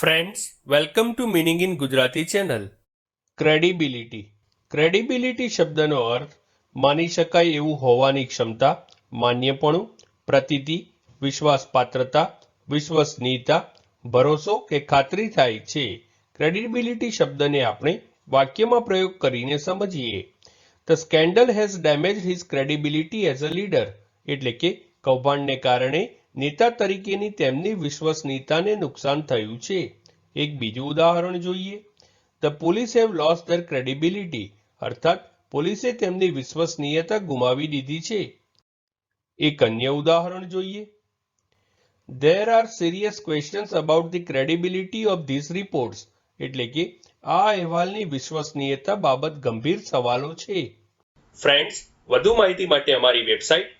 Friends welcome to meaning in Gujarati channel credibility credibility શબ્દનો અર્થ, માની શકાય એવું હોવાની ક્ષમતા, માન્યપણું, પ્રતીતિ, વિશ્વાસપાત્રતા, વિશ્વસનીયતા, ભરોસો કે ખાતરી થાય છે. ક્રેડિબિલિટી શબ્દને આપણે વાક્યમાં પ્રયોગ કરીને સમજીએ. The scandal has damage his credibility as a leader એટલે કે કૌભાંડને કારણે નેતા તરીકેની તેમની વિશ્વસનીયતાને નુકસાન થયું છે. એક બીજું ઉદાહરણ જોઈએ. The police have lost their credibility અર્થાત, પોલીસે તેમની વિશ્વસનીયતા ગુમાવી દીધી છે. એક અન્ય ઉદાહરણ જોઈએ. There are serious questions about the credibility of this reports એટલે કે, આ અહેવાલની વિશ્વસનીયતા બાબત ગંભીર સવાલો છે. ફ્રેન્ડ્સ વધુ માહિતી માટે અમારી website